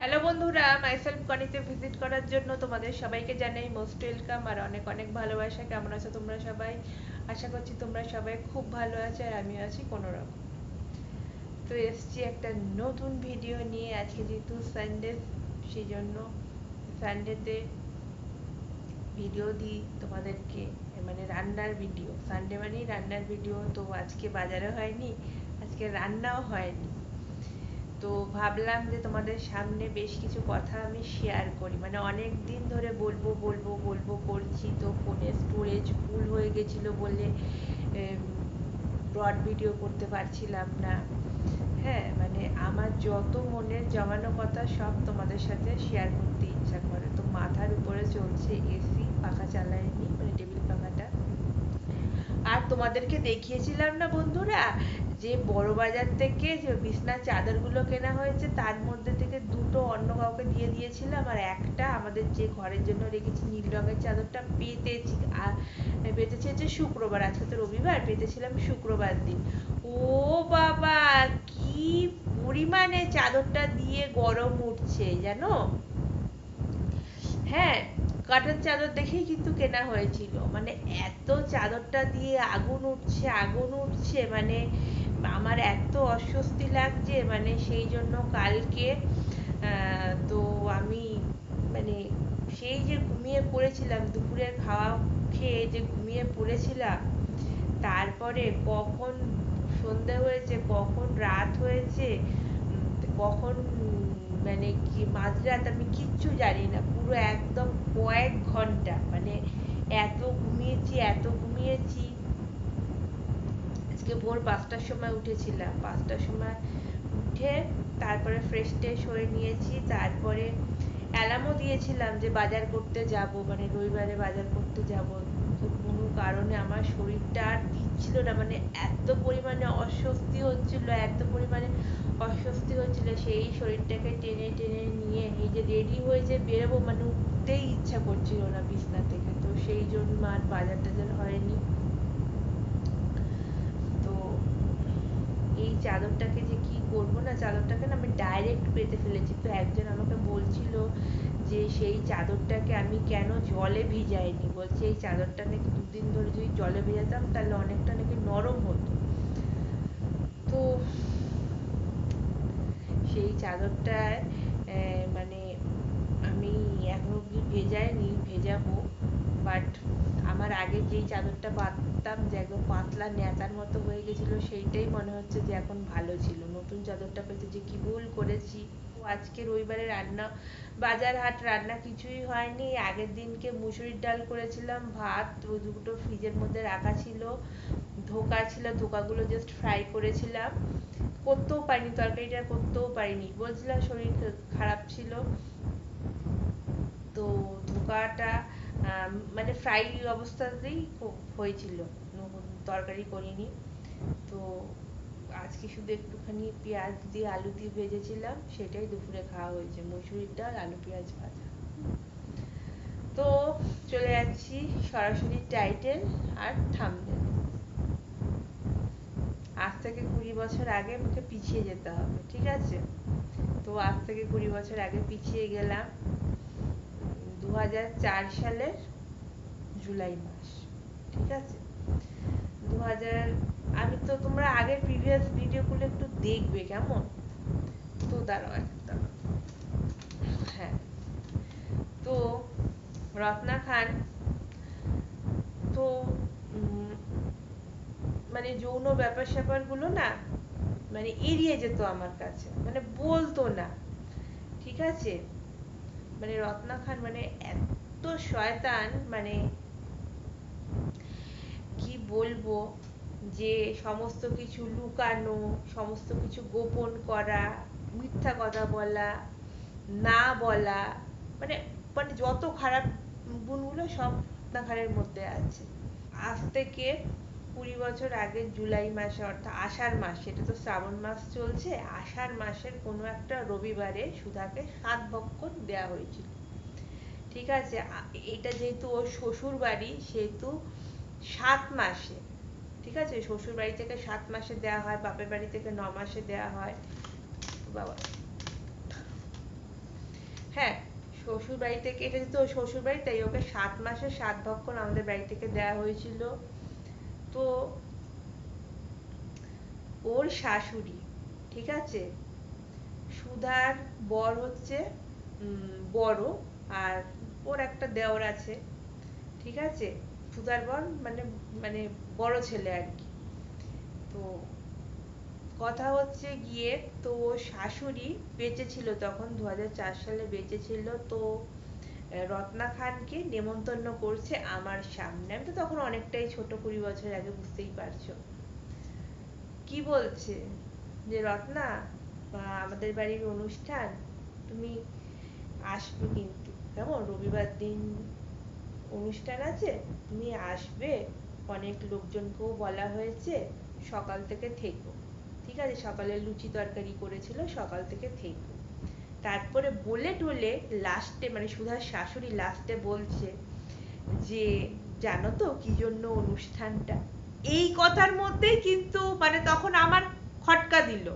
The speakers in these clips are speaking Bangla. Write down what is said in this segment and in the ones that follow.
হ্যালো বন্ধুরা মাইসেলফ কনিতে ভিজিট করার জন্য তোমাদের সবাইকে জানাই মোস্ট ওয়েলকাম আর অনেক অনেক ভালোবাসা। কেমন আছো তোমরা সবাই? আশা করছি তোমরা সবাই খুব ভালো আছো আর আমিও আছি কোনো রকম তো এসছি একটা নতুন ভিডিও নিয়ে। আজকে যেহেতু সানডে সেই জন্য সানডেতে ভিডিও দিই তোমাদেরকে। মানে রান্নার ভিডিও সানডে মানেই রান্নার ভিডিও তো আজকে বাজারে হয়নি, আজকে রান্নাও হয়নি। তো ভাবলাম যে তোমাদের সামনে বেশ কিছু কথা আমি শেয়ার করি। মানে অনেক দিন ধরে বলব বলব বলব করছি তো ফোনের স্টোরেজ ফুল হয়ে গেছিল বলে ব্রড ভিডিও করতে পারছিলাম না। হ্যাঁ মানে আমার যত মনের জমানো কথা সব তোমাদের সাথে শেয়ার করতে ইচ্ছা করে। তো মাথার উপরে চলছে এসি পাখা চালায়নি মানে টেবিল পাখাটা। আর তোমাদেরকে দেখিয়েছিলাম না বন্ধুরা, যে বড় বাজার থেকে যে বিছনার চাদরগুলো কেনা হয়েছে, তার মধ্যে থেকে দুটো অন্য কাউকে দিয়ে দিয়েছিলাম, আর একটা আমাদের যে ঘরের জন্য রেখেছি নীল রঙের চাদরটা পেতেছি, আর পেতেছি হচ্ছে শুক্রবার, আজকে তো রবিবার, পেতেছিলাম শুক্রবার দিন। ও বাবা, কি পরিমাণে চাদরটা দিয়ে গরম উঠছে জানো? হ্যাঁ কাঠের চাদর দেখেই কিন্তু কেনা হয়েছিল। মানে এত চাদরটা দিয়ে আগুন উঠছে আগুন উঠছে মানে আমার এত অস্বস্তি লাগছে মানে সেই জন্য কালকে তো আমি মানে সেই যে ঘুমিয়ে পড়েছিলাম, দুপুরের খাওয়া খেয়ে যে ঘুমিয়ে পড়েছিলাম, তারপরে কখন সন্ধে হয়েছে, কখন রাত হয়েছে কখন মানে কি মাঝরাত আমি কিচ্ছু জানি না, পুরো একদম কয়েক ঘণ্টা মানে এত ঘুমিয়েছি এত ঘুমিয়েছি। আজকে ভোর পাঁচটার সময় উঠেছিলাম, পাঁচটার সময় উঠে তারপরে ফ্রেশ ট্রেশ হয়ে নিয়েছি, তারপরে অ্যালার্মও দিয়েছিলাম যে বাজার করতে যাব মানে রবিবারে বাজার করতে যাব। কোনো কারণে আমার শরীরটা আর দিচ্ছিল না মানে এত পরিমাণে অস্বস্তি হচ্ছিল, এত পরিমাণে অস্বস্তি হচ্ছিল, সেই শরীরটাকে টেনে টেনে নিয়ে এই যে রেডি হয়ে যে বেরোবো মানে উঠতেই ইচ্ছা করছিল না বিছনা থেকে। তো সেই জন্য আর বাজার টাজার হয়নি। তো এই চাদরটাকে যে কি করব না, চাদরটাকে না আমি ডাইরেক্ট পেতে ফেলেছি। তো একজন আমাকে বলছিল যে সেই চাদরটাকে আমি কেন জলে ভিজাইনি? বলছে, এই চাদরটা নাকি দুদিন ধরে যদি জলে ভেজাতাম, তাহলে অনেকটা নাকি নরম হতো। তো সেই চাদরটায় মানে আমি এখনও অব্দি ভেজাইনি, ভেজাবো। বাট আমার আগে যেই চাদরটা পাততাম যে একদম পাতলা ন্যাতার মতো হয়ে গেছিল, সেইটাই মনে হচ্ছে যে এখন ভালো ছিল। নতুন চাদরটা পেতে যে কি ভুল করেছি। আজকে রবিবারে রান্না, বাজার হাট রান্না কিছুই হয়নি। আগের দিনকে মুসুরির ডাল করেছিলাম, ভাত ওই দুটো ফ্রিজের মধ্যে রাখা ছিল, ধোকা ছিল, ধোকাগুলো জাস্ট ফ্রাই করেছিলাম। করতেও পারিনি, তরকারিটা করতেও পারিনি। বলছিলাম শরীর খারাপ ছিল। তো ধোকাটা মানে ফ্রাই অবস্থাতেই হয়েছিল। তরকারি করিনি। তো আজকে শুধু একটুখানি পেঁয়াজ দিয়ে আলু দিয়ে ভেজেছিলাম, সেটাই দুপুরে খাওয়া হয়েছে, মুসুরির ডাল, আলু পেঁয়াজ ভাজা। তো চলে যাচ্ছি সরাসরি টাইটেল আর থাম্বনেল আজ থেকে কুড়ি বছর আগে আমাকে পিছিয়ে যেতে হবে, ঠিক আছে? তো আজ থেকে কুড়ি বছর আগে পিছিয়ে গেলাম দু হাজার চার সালের জুলাই মাস, ঠিক আছে? দু হাজার আমি তো তোমরা আগের প্রিভিয়াস ভিডিওগুলো একটু দেখবে, কেমন? তো দাঁড়াও একটা হ্যাঁ। তো রত্না খান, তো মানে যৌন ব্যাপার স্যাপারগুলো না মানে এড়িয়ে যেত আমার কাছে মানে বলতো না। ঠিক আছে? মানে রত্না খান মানে এত শয়তান মানে কি বলব? যে সমস্ত কিছু লুকানো, সমস্ত কিছু গোপন করা, মিথ্যা কথা বলা, না বলা মানে মানে যত খারাপ গুণগুলো সব খানের মধ্যে আছে। আজ থেকে কুড়ি বছর আগে জুলাই মাসে, অর্থাৎ আষাঢ় মাস এটা তো শ্রাবণ মাস চলছে, আষাঢ় মাসের কোনো একটা রবিবারে সুধাকে সাত ভক্ষণ দেওয়া হয়েছিল। ঠিক আছে এটা যেহেতু ওর শ্বশুর বাড়ি সেহেতু সাত মাসে। ঠিক আছে? শ্বশুর বাড়ি থেকে সাত মাসে দেওয়া হয়, বাপের বাড়ি থেকে ন মাসে দেওয়া হয়। বাবা। হ্যাঁ শ্বশুর বাড়ি থেকে, এটা যেহেতু শ্বশুর বাড়ি তাই ওকে সাত মাসের সাত ভক্ষণ আমাদের বাড়ি থেকে দেওয়া হয়েছিল। তো ওর শাশুড়ি, ঠিক আছে? সুধার বর হচ্ছে বড়, আর ওর একটা দেওর আছে, ঠিক আছে? সুধার বর মানে মানে বড় ছেলে আর কি। তো কথা হচ্ছে গিয়ে তো শাশুড়ি বেঁচে ছিল তখন দু হাজার চার সালে বেঁচে ছিল তো রত্না খানকে নেমন্তন্ন করছে আমার সামনে। আমি তো তখন অনেকটাই ছোট, কুড়ি বছর আগে বুঝতেই পারছ। কি বলছে? যে, রত্না আমাদের বাড়ির অনুষ্ঠান, তুমি আসবে কিন্তু। কেমন? রবিবার দিন অনুষ্ঠান আছে? তুমি আসবে? অনেক লোকজনকেও বলা হয়েছে, সকাল থেকে থেকো। ঠিক আছে? সকালে লুচি তরকারি করেছিল, সকাল থেকে থেকো। তারপরে বলে টলে এ মানে সুধার শাশুড়ি এ বলছে যে, জানো তো কি জন্য অনুষ্ঠানটা? এই কথার মধ্যেই কিন্তু মানে তখন আমার খটকা দিল।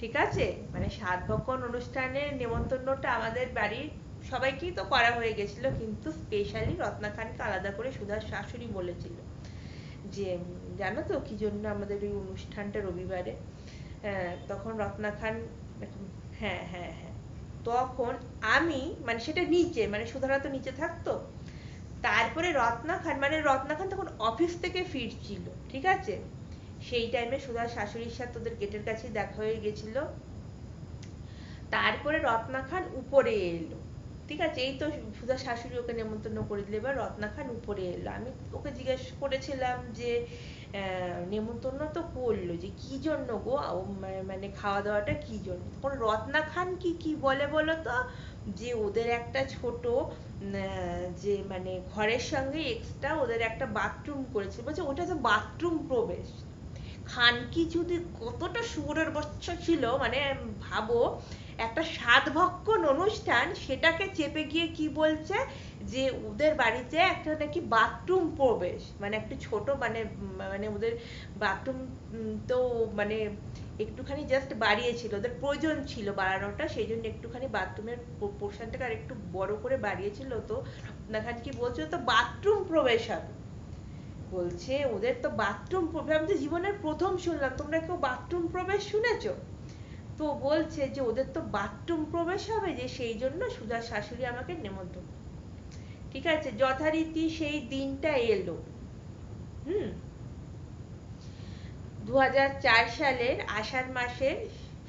ঠিক আছে? মানে সাত ভক্ষণ অনুষ্ঠানের নেমন্তন্নটা আমাদের বাড়ির সবাইকেই তো করা হয়ে গেছিল, কিন্তু specially রত্না আলাদা করে সুধার শাশুড়ি বলেছিল। যে, জানো তো কি জন্য আমাদের এই অনুষ্ঠানটা রবিবারে? আহ তখন রত্না খান হ্যাঁ হ্যাঁ হ্যাঁ। তখন আমি মানে সেটা নিচে মানে সুধারা তো নিচে থাকতো। তারপরে রত্না খান মানে রত্না খান তখন অফিস থেকে ফিরছিল, ঠিক আছে? সেই টাইমে সুধার শাশুড়ির সাথে ওদের গেটের কাছেই দেখা হয়ে গেছিল। তারপরে রত্না খান উপরে এলো। ঠিক আছে, এই তো সুধার শাশুড়ি ওকে নেমন্তন্ন করে দিলো। এবার রত্না খান উপরে এলো। আমি ওকে জিজ্ঞেস করেছিলাম যে নেমন্তন্ন তো করল যে, কি জন্য গো? মানে খাওয়া দাওয়াটা কি জন্য? তখন রত্না খান কি কি বলে বলতো যে ওদের একটা ছোট যে মানে ঘরের সঙ্গে extra ওদের একটা bathroom করেছে বলছে, ওটা তো bathroom প্রবেশ। খানকি চুদি কতটা শুয়োরের বাচ্চা ছিল মানে ভাবো একটা সাত ভক্ষণ অনুষ্ঠান, সেটাকে চেপে গিয়ে কি বলছে? যে ওদের বাড়িতে একটা নাকি bathroom প্রবেশ মানে একটা ছোট মানে মানে ওদের bathroom তো মানে একটুখানি just বাড়িয়েছিল ওদের প্রয়োজন ছিল বাড়ানোটা, সেই জন্য একটুখানি bathroom এর portion টাকে আরেকটু বড় করে বাড়িয়েছিল তো। রত্না খান কি বলছে ওটা bathroom প্রবেশ হবে। বলছে, ওদের তো bathroom প্রবেশ আমি তো জীবনে প্রথম শুনলাম, তোমরা কেউ bathroom প্রবেশ শুনেছো? তো বলছে যে ওদের তো bathroom প্রবেশ হবে যে সেই জন্য সুধার শাশুড়ি আমাকে নেমন্তন্ন ঠিক আছে, যথারীতি সেই দিনটা এলো। হম? চার সালের আষাঢ় মাসের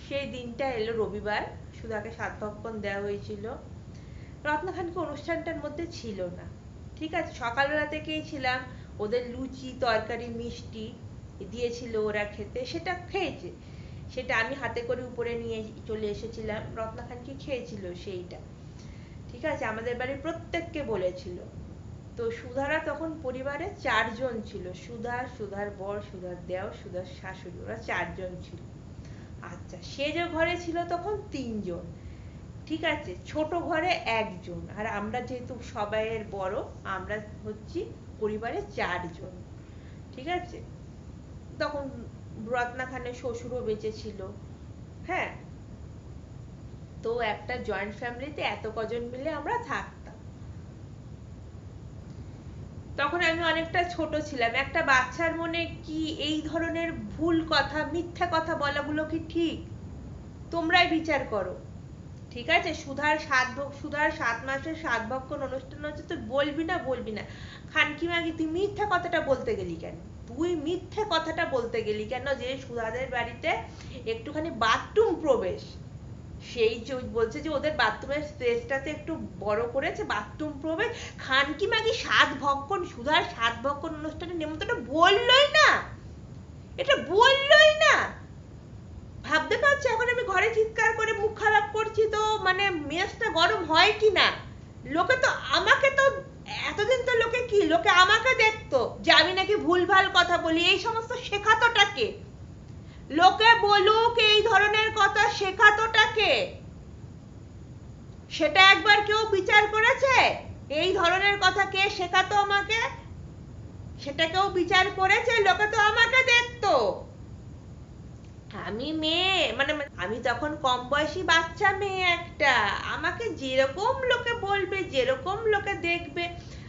সেই দিনটা এলো রবিবার। সুধাকে সাত দেওয়া হয়েছিল। রত্না খানকে অনুষ্ঠানটার মধ্যে ছিল না। ঠিক আছে সকাল বেলা থেকেই ছিলাম। ওদের লুচি, তরকারি, মিষ্টি দিয়েছিল ওরা খেতে। সেটা খেয়েছে। সেটা আমি হাতে করে উপরে নিয়ে চলে এসেছিলাম। রত্না খান কি খেয়েছিল সেইটা? ঠিক আছে, আমাদের বাড়ির প্রত্যেককে বলেছিল। তো সুধারা তখন পরিবারে চারজন ছিল। সুধা, সুধার বর, সুধার দেওর, সুধার শাশুড়ি, ওরা চারজন ছিল। আচ্ছা সে যে ঘরে ছিল তখন তিনজন। ঠিক আছে, ছোট ঘরে একজন। আর আমরা যেহেতু সবাইয়ের বড়, আমরা হচ্ছি পরিবারে চারজন। ঠিক আছে? তখন রত্না খানের শ্বশুরও বেঁচে ছিল হ্যাঁ? তো একটা joint family তে এত কজন মিলে আমরা থাকতাম। তখন আমি অনেকটা ছোট ছিলাম। একটা বাচ্চার মনে কি এই ধরনের ভুল কথা, মিথ্যা কথা বলা গুলো কি ঠিক? তোমরাই বিচার করো। ঠিক আছে? সুধার সাত ভোগ সুধার সাত মাসের সাত ভক্ষণ অনুষ্ঠান হচ্ছে, তুই বলবি না বলবি না। খানকি মাগি তুই মিথ্যা কথাটা বলতে গেলি কেন? তুই মিথ্যে কথাটা বলতে গেলি কেন যে সুধাদের বাড়িতে একটুখানি bathroom প্রবেশ? সেই বলছে যে ওদের bathroom এর space টাতে একটু বড় করেছে, bathroom প্রবেশ। খানকি মাগি সাত ভক্ষণ, সুধার সাত ভক্ষণ অনুষ্ঠানে নেমন্তন্ন বললোই না। এটা বললোই না। ভাবতে পারছ এখন আমি ঘরে চিৎকার করে মুখ খারাপ করছি তো? মানে মেজাজটা গরম হয় কি না লোকে তো আমাকে তো, এতদিন তো লোকে কি? লোকে আমাকে দেখতো যে আমি ভুলভাল কথা বলি, এই সমস্ত শেখাতোটা কে? লোকে বলুক এই ধরনের কথা শেখাতোটা কে? সেটা একবার কেউ বিচার করেছে? এই ধরনের কথা কে শেখাতো আমাকে? সেটা কেউ বিচার করেছে? লোকে তো আমাকে দেখতো। আমি মেয়ে মানে আমি তখন কম বয়সী বাচ্চা মেয়ে একটা। আমাকে যেরকম লোকে বলবে, যেরকম লোকে দেখবে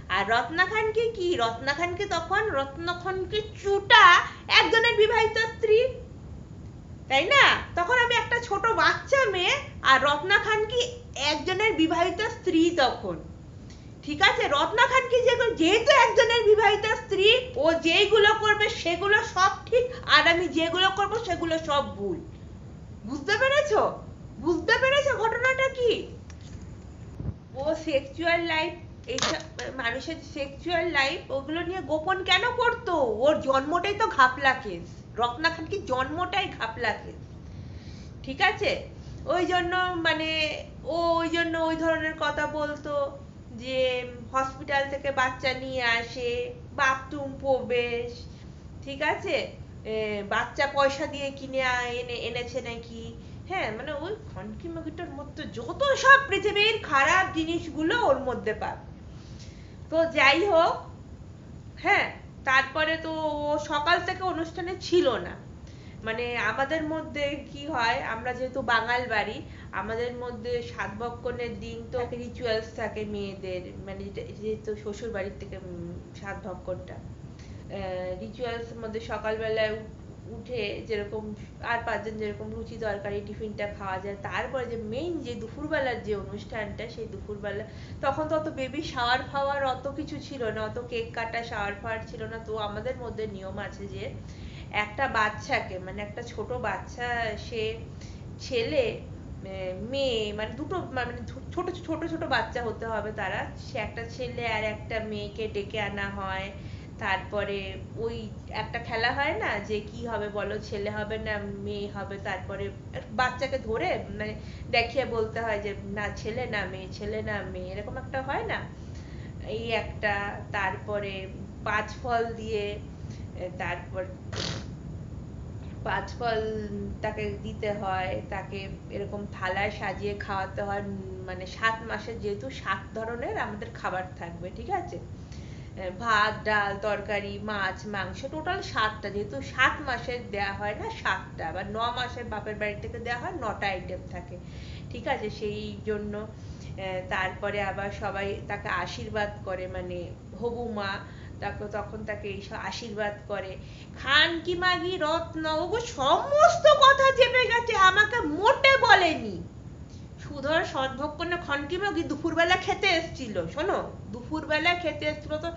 আর রত্না খানকে কি? রত্না খানকে তখন রত্না খানকে চুটা একজনের বিবাহিত স্ত্রী। তাই না? তখন আমি একটা ছোট বাচ্চা মেয়ে আর রত্না খান কি একজনের বিবাহিত স্ত্রী তখন। ঠিক আছে? রত্না খান কি যেহেতু একজনের বিবাহিত স্ত্রী, ও যেইগুলো করবে সেগুলো সব ঠিক, আর আমি যেগুলো করব সেগুলো সব ভুল। বুঝতে পেরেছ? বুঝতে পেরেছ ঘটনাটা কি? ও সেক্সুয়াল লাইফ এইসব মানুষের সেক্সুয়াল লাইফ ওগুলো নিয়ে গোপন কেন করতো? ওর জন্মটাই তো ঘাপলা কেস রত্না খান কি জন্মটাই ঘাপলা কেস ঠিক আছে? ওই জন্য মানে ও ওই জন্য ওই ধরনের কথা বলতো যে, hospital থেকে বাচ্চা নিয়ে আসে, bathroom প্রবেশ, ঠিক আছে? বাচ্চা পয়সা দিয়ে কিনে এনে, এনেছে নাকি? হ্যাঁ মানে ওই খনকি টার মধ্যে যত সব পৃথিবীর খারাপ জিনিসগুলো ওর মধ্যে পাবে তো যাই হোক হ্যাঁ তারপরে তো ও সকাল থেকে অনুষ্ঠানে ছিল না। মানে আমাদের মধ্যে কি হয়, আমরা যেহেতু বাঙাল বাড়ি, আমাদের মধ্যে সাত বৎসনের দিন তো rituals থাকে মেয়েদের মানে যেহেতু শ্বশুর বাড়ি থেকে সাত টা আহ, rituals এর মধ্যে সকাল বেলায় উঠে যেরকম আর পাঁচজন যেরকম লুচি তরকারি tiffin টা খাওয়া যায়, তারপরে যে main যে দুপুর বেলার যে অনুষ্ঠানটা, সেই দুপুর বেলা তখন তো অত baby shower ফাওয়ার অত কিছু ছিল না, অত cake কাটা, shower ফাওয়ার ছিল না। তো আমাদের মধ্যে নিয়ম আছে যে, একটা বাচ্চাকে মানে একটা ছোট বাচ্চা, সে ছেলে মেয়ে মানে দুটো মানে ছোট ছোট ছোট বাচ্চা হতে হবে তারা। সে একটা ছেলে আর একটা মেয়েকে ডেকে আনা হয়। তারপরে ওই একটা খেলা হয় না যে কি হবে বলো, ছেলে হবে না, মেয়ে হবে, তারপরে বাচ্চাকে ধরে মানে দেখিয়ে বলতে হয় যে না ছেলে না মেয়ে, ছেলে না মেয়ে, এরকম একটা হয় না? এই একটা, তারপরে পাঁচ ফল দিয়ে তারপর পাঁচ ফল তাকে দিতে হয়, তাকে এরকম থালায় সাজিয়ে খাওয়াতে হয় মানে সাত মাসের যেহেতু সাত ধরনের আমাদের খাবার থাকবে, ঠিক আছে? ভাত, ডাল, তরকারি, মাছ, মাংস, total সাতটা। যেহেতু সাত মাসের দেয়া হয় না, সাতটা। আবার ন মাসের বাপের বাড়ি থেকে দেয়া হয়, নটা item থাকে। ঠিক আছে? সেই জন্য তারপরে আবার সবাই তাকে আশীর্বাদ করে মানে হবু মা, তাকে তখন তাকে এসে আশীর্বাদ করে। খান কি মাগি, রত্ন, ওগো, সমস্ত কথা চেপে গেছে, আমাকে মোটে বলেনি। সুধর সর্বক্ষণে খনকি মাগি দুপুর বেলা খেতে এসেছিল? শোনো দুপুর বেলা খেতে এসেছিল তো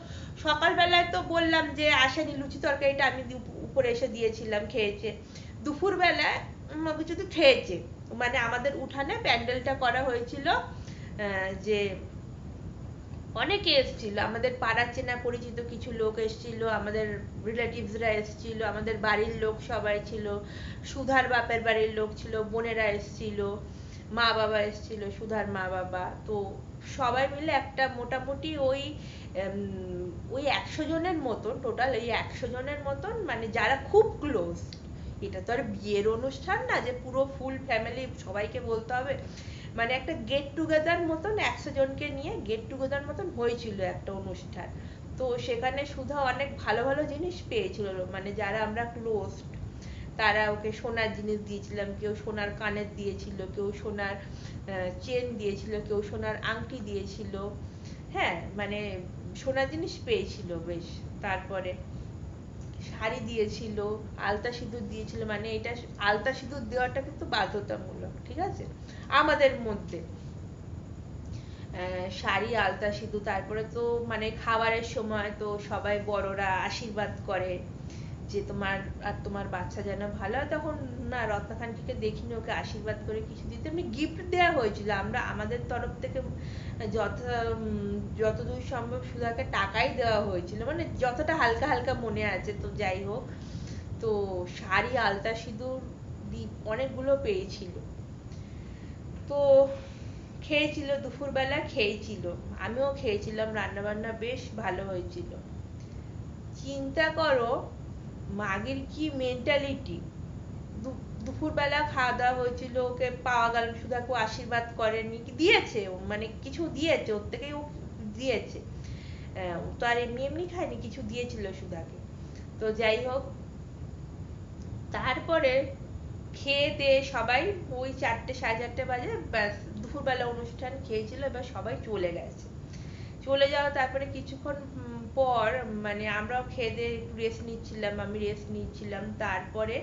সকাল বেলায় তো বললাম যে আসেনি, লুচি তরকারিটা আমি উপরে এসে দিয়েছিলাম, খেয়েছে। দুপুর বেলায় শুধু খেয়েছে। মানে আমাদের উঠানে প্যান্ডেল টা করা হয়েছিল যে অনেকে এসেছিল, আমাদের পাড়ার চেনা পরিচিত কিছু লোক এসেছিল, আমাদের relatives রা এসেছিল, আমাদের বাড়ির লোক সবাই ছিল, সুধার বাপের বাড়ির লোক ছিল, বোনেরা এসেছিল। মা বাবা এসেছিল, সুধার মা বাবা। তো সবাই মিলে একটা মোটামুটি ওই ওই একশো জনের মতন, total এই একশো জনের মতন মানে যারা খুব close, এটা তো আর বিয়ের অনুষ্ঠান না, যে পুরো full family সবাইকে বলতে হবে। মানে একটা get together মতন একশো জনকে নিয়ে get together মতন হয়েছিল একটা অনুষ্ঠান। তো সেখানে সুধা অনেক ভালো ভালো জিনিস পেয়েছিল মানে যারা আমরা close তারা ওকে সোনার জিনিস দিয়েছিলাম, কেউ সোনার কানের দিয়েছিল, কেউ সোনার চেন দিয়েছিল, কেউ সোনার আংটি দিয়েছিল। হ্যাঁ মানে সোনার জিনিস পেয়েছিল বেশ। তারপরে শাড়ি দিয়েছিল, আলতা সিঁদুর দিয়েছিল মানে এটা আলতা সিঁদুর দেওয়াটা কিন্তু বাধ্যতামূলক, ঠিক আছে? আমাদের মধ্যে। শাড়ি, আলতা সিঁদুর, তারপরে তো মানে খাবারের সময় তো সবাই বড়রা আশীর্বাদ করে। যে তোমার, আর তোমার বাচ্চা যেন ভালো হয়, তখন না রত্না খানটিকে দেখিনি, ওকে আশীর্বাদ করে কিছু দিতে। এমনি gift দেওয়া হয়েছিল। আমরা, আমাদের তরফ থেকে, যথা যতদূর সম্ভব সুধাকে টাকাই দেওয়া হয়েছিল। মানে যতটা হালকা হালকা মনে আছে, তো যাই হোক। তো শাড়ি, আলতা, সিঁদুর অনেকগুলো পেয়েছিল। তো খেয়েছিল দুপুর বেলা খেয়েছিল। আমিও খেয়েছিলাম রান্না বান্না বেশ ভালো হয়েছিল। চিন্তা করো মাগির কি mentality? দুপুর বেলা খাওয়া দাওয়া হয়েছিল, ওকে পাওয়া গেল সুধাকে আশীর্বাদ করেনি। দিয়েছে মানে কিছু দিয়েছে, ওর থেকেই ও দিয়েছে। তো আর এমনি এমনি খায়নি, কিছু দিয়েছিল সুধাকে তো যাই হোক, তারপরে খেয়ে দেয়ে সবাই ওই চারটে, সাড়ে চারটে বাজে, ব্যাস, দুপুরবেলা অনুষ্ঠান খেয়েছিল, এবার সবাই চলে গেছে। চলে যাওয়া, তারপরে কিছুক্ষণ পর মানে আমরাও খেয়ে একটু rest নিচ্ছিলাম, আমি rest নিচ্ছিলাম। তারপরে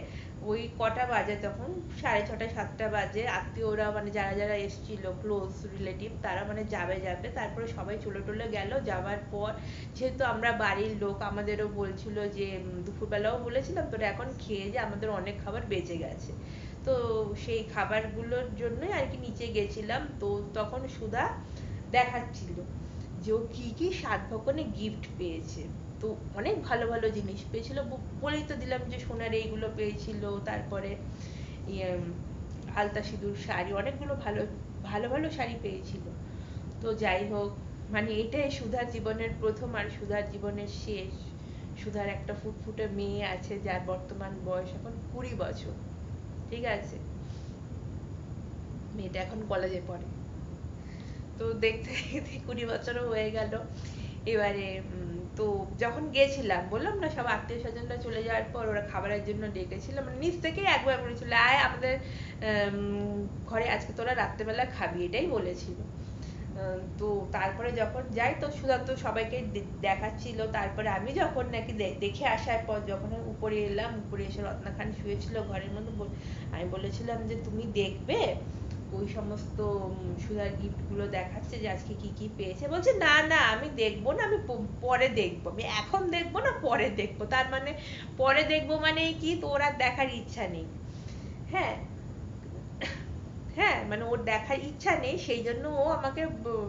ওই কটা বাজে তখন, সাড়ে ছটা, সাতটা বাজে, আত্মীয়রা মানে যারা যারা এসেছিল, close relative, তারা মানে যাবে যাবে। তারপরে সবাই চলে টলে গেল, যাওয়ার পর যেহেতু আমরা বাড়ির লোক, আমাদেরও বলছিল যে দুপুর বেলাও বলেছিলাম, তোরা এখন খেয়ে যা, আমাদের অনেক খাবার বেঁচে গেছে। তো সেই খাবারগুলোর জন্যই আর কি নিচে গেছিলাম। তো তখন সুধা দেখাচ্ছিল। যে ও কি কি সাত ভক্ষণে gift পেয়েছে। তো অনেক ভালো ভালো জিনিস পেয়েছিল। বলেই তো দিলাম যে সোনার এইগুলো পেয়েছিল, তারপরে ইয়ে আলতা সিঁদুর শাড়ি, অনেকগুলো ভালো ভালো ভালো শাড়ি পেয়েছিল। তো যাই হোক মানে এটাই সুধার জীবনের প্রথম আর সুধার জীবনের শেষ। সুধার একটা ফুটফুটে মেয়ে আছে, যার বর্তমান বয়স এখন কুড়ি বছর। ঠিক আছে? মেয়েটা এখন এ পড়ে। তো দেখতে দেখতে কুড়ি বছরও হয়ে গেল। এবারে তো যখন গেছিলাম, বললাম না সব আত্মীয় স্বজনরা চলে যাওয়ার পর ওরা খাবারের জন্য ডেকেছিল মানে নিচ থেকেই একবার বলেছিল, আয় আমাদের ঘরে আজকে তোরা রাত্রে বেলা খাবি। এটাই বলেছিল। তো তারপরে যখন যাই, তো সুধা তো সবাইকে দেখাচ্ছিল। তারপরে আমি যখন নাকি দেখে আসার পর যখন উপরে এলাম, উপরে এসে রত্না খান শুয়েছিল ঘরের মধ্যে আমি বলেছিলাম যে, তুমি দেখবে? ওই সমস্ত সুধার gift গুলো দেখাচ্ছে যে আজকে কি কি পেয়েছে। বলছে, না না, আমি দেখব না, আমি পরে দেখব। আমি এখন দেখব না, পরে দেখব। তার মানে পরে দেখব মানে কি, তোর আর দেখার ইচ্ছা নেই। হ্যাঁ? হ্যাঁ মানে ওর দেখার ইচ্ছা নেই, সেই জন্য ও আমাকে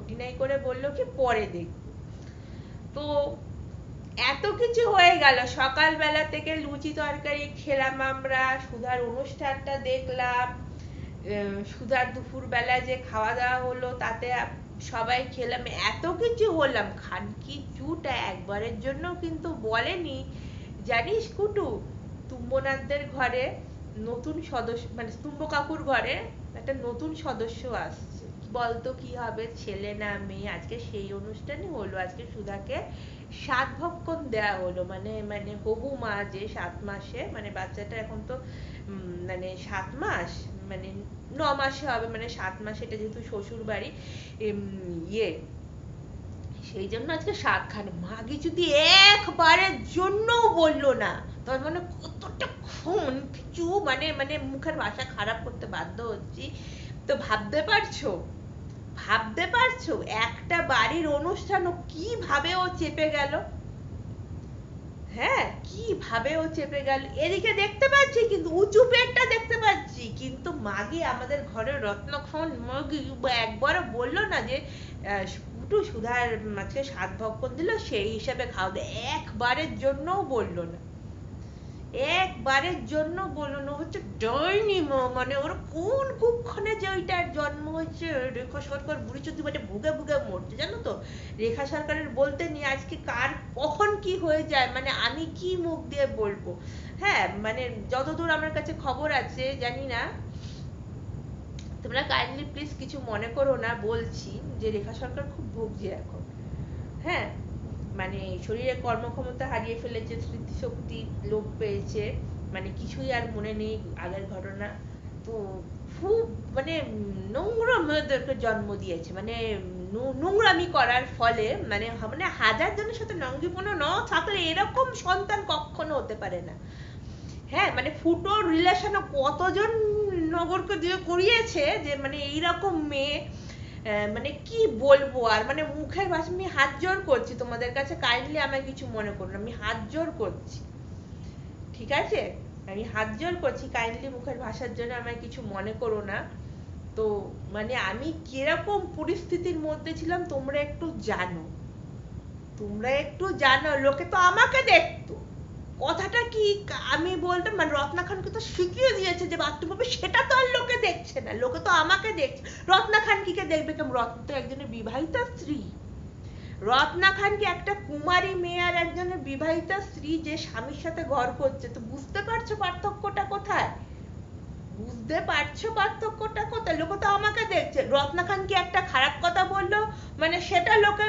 deny করে বলল কি, পরে দেখব। তো এত কিছু হয়ে গেল। সকাল বেলা থেকে লুচি তরকারি খেলাম আমরা, সুধার অনুষ্ঠানটা দেখলাম। সুধার দুপুর বেলা যে খাওয়া দাওয়া হলো, তাতে সবাই খেলাম। এত কিছু হলাম। খানকি চুট একবারের জন্য কিন্তু বলেনি। জানিস কুটু টুম্বনাথদের ঘরে নতুন সদস্য মানে টুম্ব কাকুর ঘরে একটা নতুন সদস্য আসছে। বলতো, কি হবে? ছেলে না মেয়ে। আজকে সেই অনুষ্ঠানই হলো। আজকে সুধাকে সাত ভক্ষণ দেওয়া হলো। মানে মানে হবু মা যে সাত মাসে মানে বাচ্চাটা এখন তো মানে সাত মাস। মানে ন মাসে হবে মানে সাত মাসে এটা যেহেতু শ্বশুর বাড়ি ইয়ে। সেই জন্য আজকে সাতখান মাগে যদি একবারের জন্যও বলল না তার মানে কতটা কিছু মানে মানে মুখের ভাষা খারাপ করতে বাধ্য হচ্ছি। তো ভাবতে পারছ? ভাবতে পারছ? একটা বাড়ির অনুষ্ঠান ও কীভাবে ও চেপে গেল? হ্যাঁ কি ভাবে ও চেপে গেল? এদিকে দেখতে পাচ্ছি, কিন্তু উঁচু পেটটা দেখতে পাচ্ছি। কিন্তু মাগি আমাদের ঘরের রত্নক্ষণ একবারও বলল না যে একটু সুধার মাঝে সাত ভক্ষণ দিল, সেই হিসাবে খাওয়া একবারের জন্যও বলল না। একবারের জন্য বলল না হচ্ছে ডাইনি মানে ওর কোন কুক্ষণে যে ওইটার জন্ম হয়েছে? রেখা সরকার বুড়ি চোদ্দি ভুগে ভুগে মরছে, জানো তো? রেখা সরকারের বলতে নেই, আজকে কার, কখন কি হয়ে যায় মানে আমি কি মুখ দিয়ে বলব? হ্যাঁ মানে যতদূর আমার কাছে খবর আছে, জানি না। তোমরা kindly please কিছু মনে করো না, বলছি যে রেখা সরকার খুব ভুগছে এখন। হ্যাঁ মানে শরীরে কর্মক্ষমতা হারিয়ে ফেলেছে, স্মৃতিশক্তি লোপ পেয়েছে মানে কিছুই আর মনে নেই আগের ঘটনা। তো খুব মানে নোংরা মেয়েদেরকে জন্ম দিয়েছে মানে নোংরামি করার ফলে মানে মানে হাজার জনের সাথে নোংরিপনা না থাকলে এরকম সন্তান কখনো হতে পারে না। হ্যাঁ মানে ফুটো relation ও কতজন নগরকে দিয়ে করিয়েছে যে মানে এইরকম মেয়ে মানে কি বলব আর? মানে মুখের ভাষা, আমি হাত জোর করছি তোমাদের কাছে। Kindly আমায় কিছু মনে করো না। আমি হাত জোড় করছি। ঠিক আছে? আমি হাত জোর করছি। Kindly মুখের ভাষার জন্য আমায় কিছু মনে করো না। তো মানে আমি কীরকম পরিস্থিতির মধ্যে ছিলাম, তোমরা একটু জানো। তোমরা একটু জানো। লোকে তো আমাকে দেখতো। কথাটা কি আমি বলতাম মানে রত্না খানকে তো শিখিয়ে দিয়েছে যে bathroom হবে, সেটা তো আর লোকে দেখছে না, লোকে তো আমাকে দেখছে। রত্না খান কি কে দেখবে? কেমন? রত্না তো একজনের বিবাহিতা স্ত্রী। রত্না খান কি একটা কুমারী মেয়ে আর একজনের বিবাহিতা স্ত্রী যে স্বামীর সাথে ঘর করছে, তো বুঝতে পারছ পার্থক্যটা কোথায়? বুঝতে পারছ পার্থক্যটা কোথায়? লোকে তো আমাকে দেখছে। রত্না খান কি একটা খারাপ কথা বলল? মানে সেটা লোকে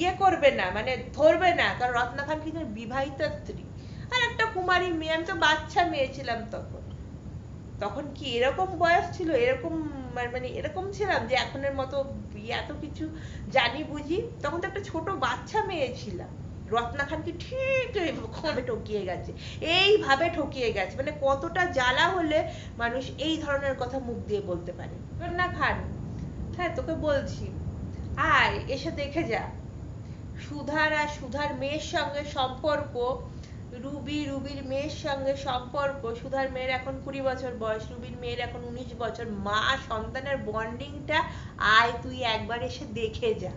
ইয়ে করবে না মানে ধরবে না, কারণ রত্না খান কিন্তু বিবাহিতা স্ত্রী। আর একটা কুমারী মেয়ে, আমি তো বাচ্চা মেয়ে ছিলাম তখন। তখন কি এরকম বয়স ছিল? এরকম মানে মানে এরকম ছিলাম যে এখনের মতো এত কিছু জানি বুঝি? তখন তো একটা ছোট বাচ্চা মেয়ে ছিলাম। রত্না খানকে ঠিক এইভাবে ঠকিয়ে গেছে। এইভাবে ঠকিয়ে গেছে। মানে কতটা জ্বালা হলে মানুষ এই ধরনের কথা মুখ দিয়ে বলতে পারে। রত্না খান হ্যাঁ তোকে বলছি। আয়, এসে দেখে যা। সুধার আর সুধার মেয়ের সঙ্গে সম্পর্ক রুবি, রুবির মেয়ের সঙ্গে সম্পর্ক। সুধার মেয়ের এখন কুড়ি বছর বয়স, রুবির মেয়ের এখন উনিশ বছর। মা সন্তানের বন্ডিংটা আয়, তুই একবার এসে দেখে যা।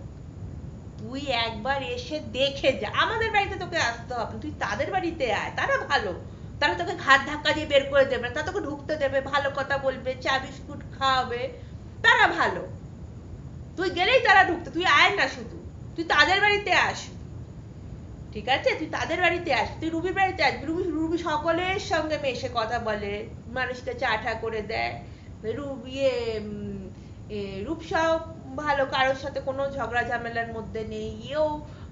তুই একবার এসে দেখে যা। আমাদের বাড়িতে তোকে আসতে হবে, তুই তাদের বাড়িতে আয়। তারা ভালো। তারা তোকে ঘাট ধাক্কা দিয়ে বের করে দেবে, তারা তোকে ঢুকতে দেবে, ভালো কথা বলবে, চা, বিস্কুট খাওয়াবে। তারা ভালো। তুই গেলেই তারা ঢুকতে, তুই আয় না শুধু। তুই তাদের বাড়িতে আস। ঠিক আছে? তুই তাদের বাড়িতে আস, তুই রুবির বাড়িতে আসবি রুবি রুবি সকলের সঙ্গে মেশে কথা বলে, মানুষকে চা টা করে দেয়। রুবি রূপসাও ভালো, কারোর সাথে কোনো ঝগড়া ঝামেলার মধ্যে নেই। ইয়েও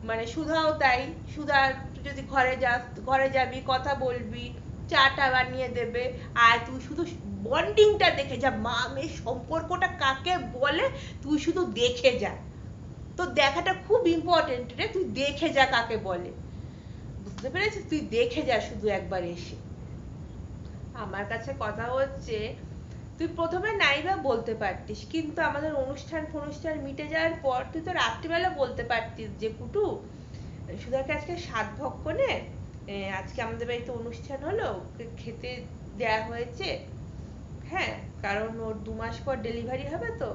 মানে সুধাও তাই। সুধা, তুই যদি ঘরে যাস, ঘরে যাবি, কথা বলবি চা টা বানিয়ে দেবে। আর তুই শুধু বন্ডিংটা দেখে যা মা মেয়ের সম্পর্কটা কাকে বলে, তুই শুধু দেখে যা। তো দেখাটা খুব ইম্পর্টেন্ট রে, তুই দেখে যা কাকে বলে। বুঝতে পেরেছিস? তুই দেখে যা শুধু একবার এসে। আমার কাছে কথা হচ্ছে, তুই প্রথমে নাই বা বলতে পারতিস, কিন্তু আমাদের অনুষ্ঠান ফনুষ্ঠান মিটে যাওয়ার পর তুই তো রাত্রিবেলা বলতে পারতিস যে, কুটু, সুধাকে আজকে সাত ভক্ষণে আজকে আমাদের বাড়িতে অনুষ্ঠান হলো খেতে দেয়া হয়েছে। হ্যাঁ কারণ ওর দু মাস পর ডেলিভারি হবে তো,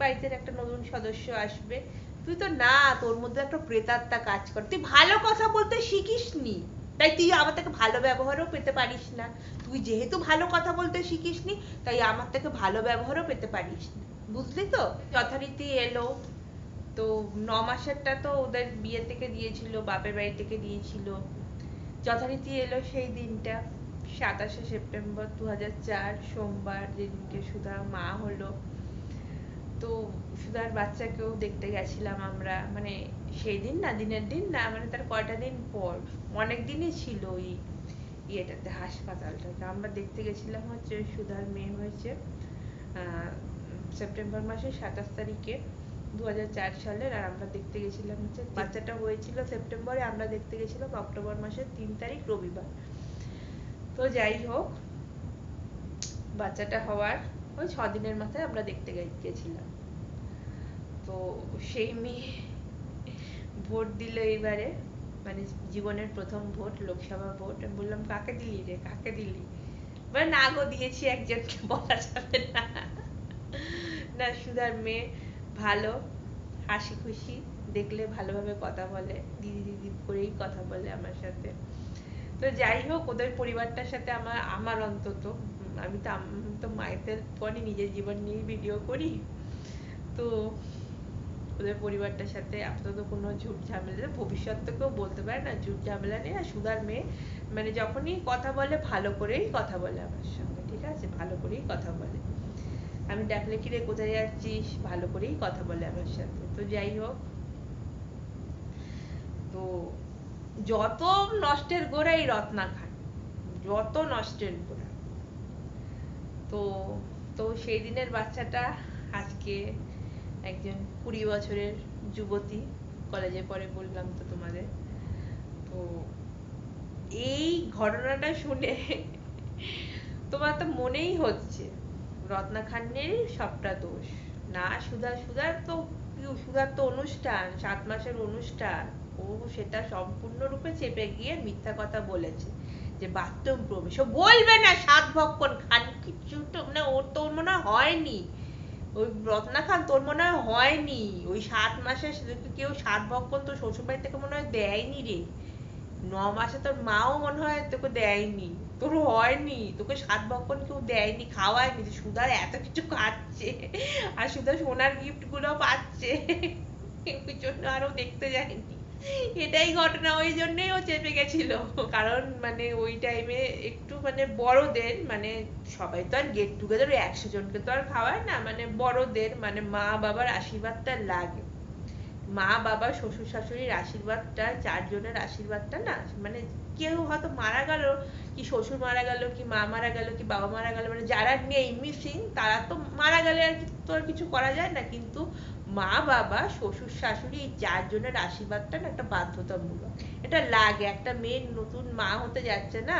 বাড়িতে একটা নতুন সদস্য আসবে তুই তো না, তোর মধ্যে একটা প্রেতাত্মা কাজ করে। তুই ভালো কথা বলতে শিখিসনি। তাই তুই আমার থেকে ভালো ব্যবহারও পেতে পারিস না। তুই যেহেতু ভালো কথা বলতে শিখিসনি, তাই আমার থেকে ভালো ব্যবহারও পেতে পারিস না। বুঝলি তো? যথারীতি এলো। তো ন মাসেরটা তো ওদের বিয়ে থেকে দিয়েছিল, বাপের বাড়ি থেকে দিয়েছিল। যথারীতি এলো সেই দিনটা। সাতাশে সেপ্টেম্বর দু চার, সোমবার যেদিনকে সুধা মা হলো। তো সুধার বাচ্চাকেও দেখতে গেছিলাম আমরা মানে সেই দিন না, দিনের দিন না মানে তার কয়টা দিন পর, অনেক দিনই ছিল ওই ইয়েটাতে, হাসপাতালটাতে। আমরা দেখতে গেছিলাম হচ্ছে সুধার মেয়ে হয়েছে সেপ্টেম্বর মাসের সাতাশ তারিখে দু হাজার চার সালের, আর আমরা দেখতে গেছিলাম হচ্ছে বাচ্চাটা হয়েছিল সেপ্টেম্বরে, আমরা দেখতে গেছিলাম অক্টোবর মাসের তিন তারিখ রবিবার। তো যাই হোক, বাচ্চাটা হওয়ার ওই ছ দিনের মাথায় আমরা দেখতে গেছিলাম। তো সেই মেয়ে ভোট দিল এইবারে মানে জীবনের প্রথম ভোট, লোকসভা ভোট। আমি বললাম, কাকে দিলি রে? কাকে দিলি? বলে, না গো, দিয়েছি একজনকে, বলা যাবে না। না, সুধার মেয়ে ভালো হাসি খুশি দেখলে ভালোভাবে কথা বলে, দিদি দিদি করেই কথা বলে আমার সাথে। তো যাই হোক, ওদের পরিবারটার সাথে আমার আমার অন্তত আমি তো তো মায়েদের পরে নিজের জীবন নিয়েই ভিডিও করি। তো ওদের পরিবারটার সাথে আপাতত কোনো ঝুট ঝামেলা ভবিষ্যৎ তো কেউ বলতে পারে না, ঝুট ঝামেলা নেই। আর সুধার মেয়ে মানে যখনই কথা বলে, ভালো করেই কথা বলে আমার সঙ্গে, ঠিক আছে? ভালো করেই কথা বলে। আমি ডাকলে কি রে কোথায় যাচ্ছিস? ভালো করেই কথা বলে আমার সাথে। তো যাই হোক। তো যত নষ্টের গোড়া এই রত্না খান যত নষ্টের গোড়া তো তো সেই দিনের বাচ্চাটা আজকে একজন কুড়ি বছরের যুবতী কলেজে পড়ে বললাম তো তোমাদের। তো এই ঘটনাটা শুনে তোমার তো মনেই হচ্ছে, রত্না খান্নের সবটা দোষ। না, সুধা, সুধার তো সুধার তো অনুষ্ঠান, সাত মাসের অনুষ্ঠান। ও সেটা সম্পূর্ণরূপে চেপে গিয়ে মিথ্যা কথা বলেছে। যে বাথরুম প্রবেশ। ও বলবে না, সাত ভক্ষণ খান কিছু তো মানে ওর তো মনে হয়নি। ওই রত্না খান তোর মনে হয় হয়নি। ওই সাত মাসে কেউ সাত ভক্ষণ তোর শ্বশুর বাড়ি থেকে মনে হয় দেয়নি রে। ন মাসে তোর মাও মনে হয় তোকে দেয়নি। তোর হয়নি। তোকে সাত ভক্ষণ কেউ দেয়নি, খাওয়ায়নি। যে সুধা এত কিছু খাচ্ছে আর সুধা সোনার গিফটগুলো পাচ্ছে। ওই জন্য আরও দেখতে যায়নি। এটাই ঘটনা, ওই জন্যই ও চেপে গেছিল। কারণ মানে ওই টাইমে একটু মানে বড়দের মানে সবাই তো আর together, ওই একশো জনকে তো আর খাওয়ায় না মানে বড়দের মানে মা বাবার আশীর্বাদটা লাগে। মা বাবা, শ্বশুর শাশুড়ির আশীর্বাদটা, চারজনের আশীর্বাদটা না মানে কেউ হয়তো মারা গেল, কি শ্বশুর মারা গেল, কি মা মারা গেল, কি বাবা মারা গেল মানে যারা নেই মিসিং তারা তো মারা গেলে আর তো আর কিছু করা যায় না। কিন্তু মা, বাবা, শ্বশুর, শাশুড়ি, এই চারজনের আশীর্বাদটা না একটা বাধ্যতামূলক। এটা লাগে। একটা মেয়ে নতুন মা হতে যাচ্ছে না,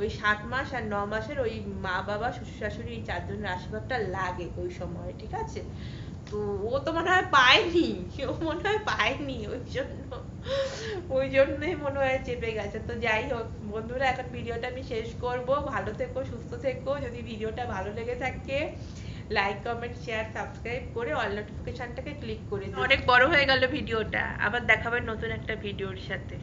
ওই সাত মাস আর ন মাসের ওই মা, বাবা, শ্বশুর, শাশুড়ি, এই চারজনের আশীর্বাদটা লাগে ওই সময়, ঠিক আছে? তো ও তো মনে হয় পায়নি, ও মনে হয় পায়নি ওই জন্য, ওই জন্যই মনে হয় চেপে গেছে। তো যাই হোক, বন্ধুরা, এখন ভিডিওটা আমি শেষ করব। ভালো থেকো, সুস্থ থেকো। যদি ভিডিওটা ভালো লেগে থাকে লাইক কমেন্ট শেয়ার সাবস্ক্রাইব করে অল নোটিফিকেশনটাকে ক্লিক করে। অনেক বড় হয়ে গেল ভিডিওটা আবার দেখাবেন নতুন একটা ভিডিওর সাথে